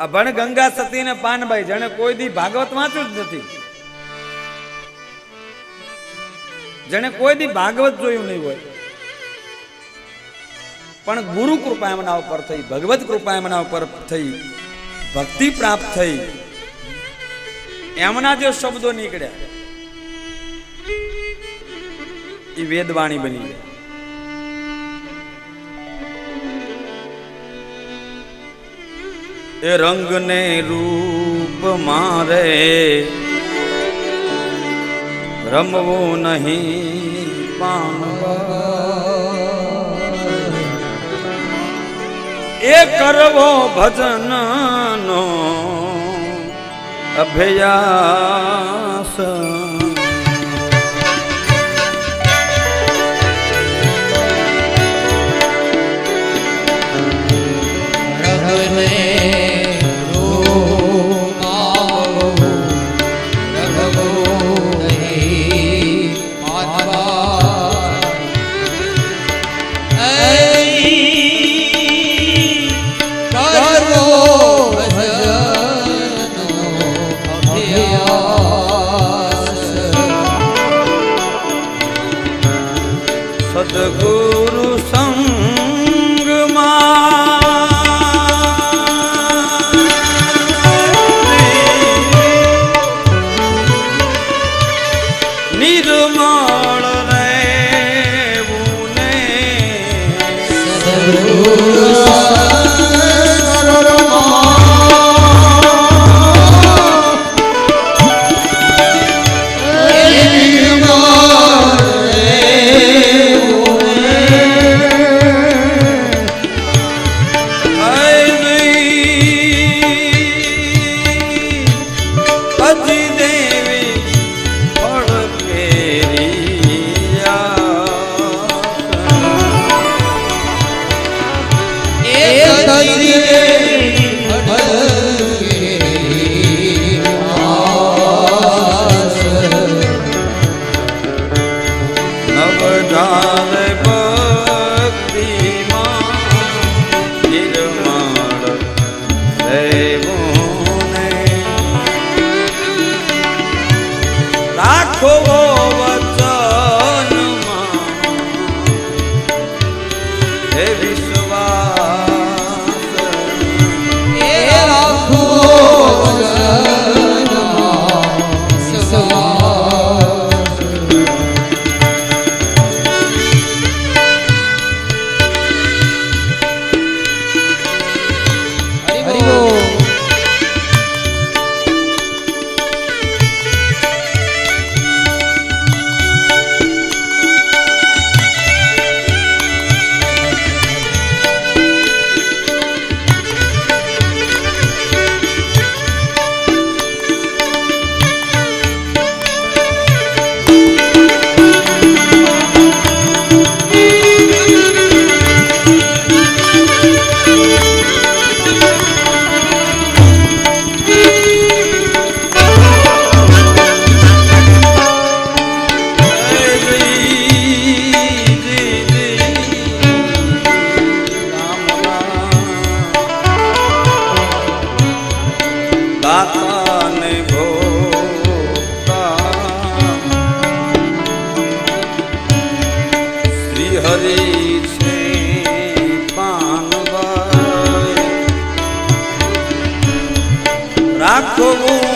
આ ભણ ગંગા સતી ને પાનભાઈ જેને કોઈ દી ભાગવત વાંચ્યું જ નથી. જેને કોઈ દી ભાગવત જોયું નહીં હોય. પણ ગુરુ કૃપા એમના ઉપર થઈ, ભગવત કૃપા એમના ઉપર થઈ, ભક્તિ પ્રાપ્ત થઈ. એમના જે શબ્દો નીકળ્યા, એ વેદવાણી બની ગયા. એ રંગ ને રૂપ મારે રમવું નહીં પામવા. એ કરવો ભજનનો અભ્યાસ. સદગુરુ સંગમાં નિર્મળ રે સદગુરુ રાખો હરિ છે પાનવાય. રાખવું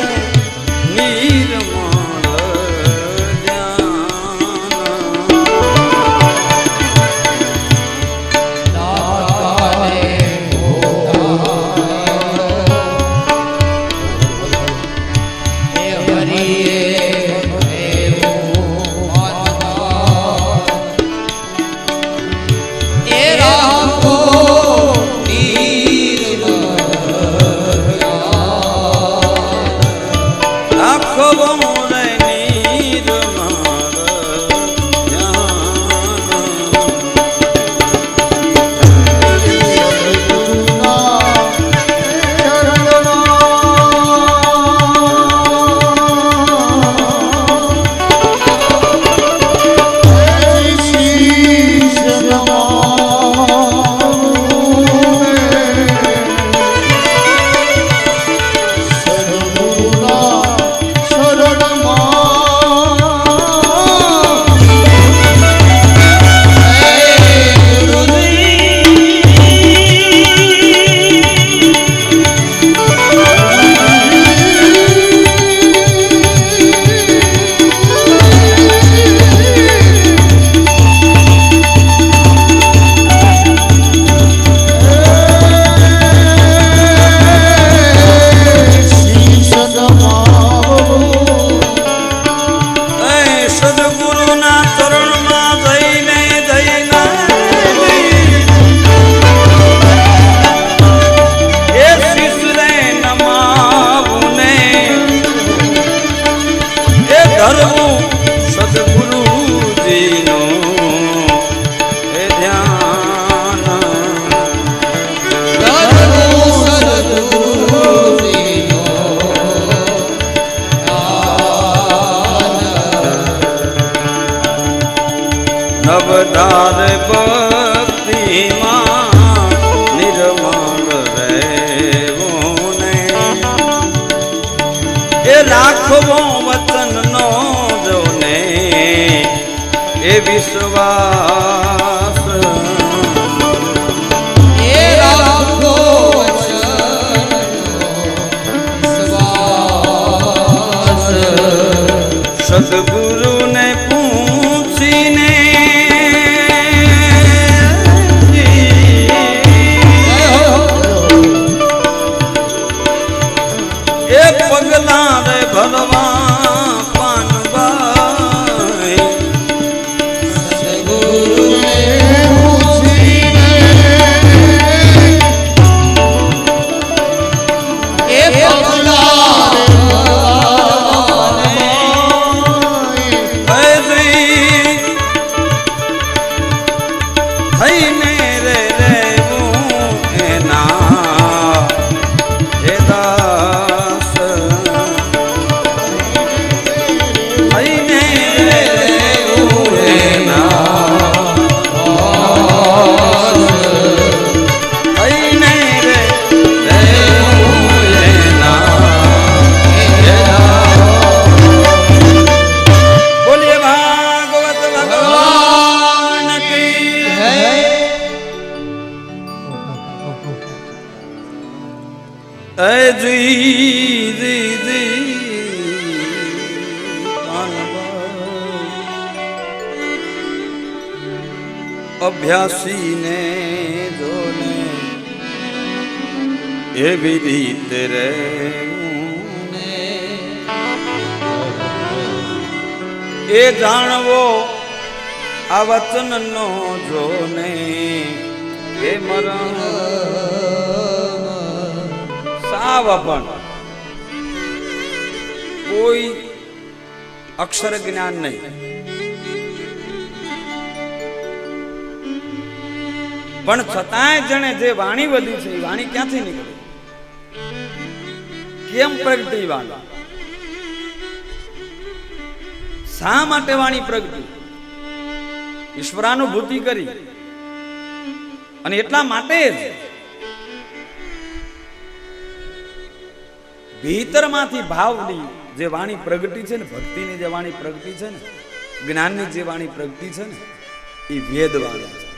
નવદાર ભક્તિમાં નિર્મળ રહેવું ને એ રાખવો વચનનો જો ને એ વિશ્વાસ અભ્યાસીને જોને. એવી રીતે રે એ જાણવો આ વચનનો જોને. એ મરણ સાવ પણ કોઈ અક્ષર જ્ઞાન નહીં. પણ છતાંય જણે જે વાણી વધી છે, એ વાણી ક્યાંથી નીકળી? કેમ પ્રગટી વાણી? શા માટે વાણી પ્રગટી? ઈશ્વરાનુભૂતિ કરી. અને એટલા માટે જ ભીતરમાંથી ભાવની જે વાણી પ્રગટી છે ને, ભક્તિની જે વાણી પ્રગટી છે ને, જ્ઞાનની જે વાણી પ્રગટી છે ને, એ વેદ વાણી છે.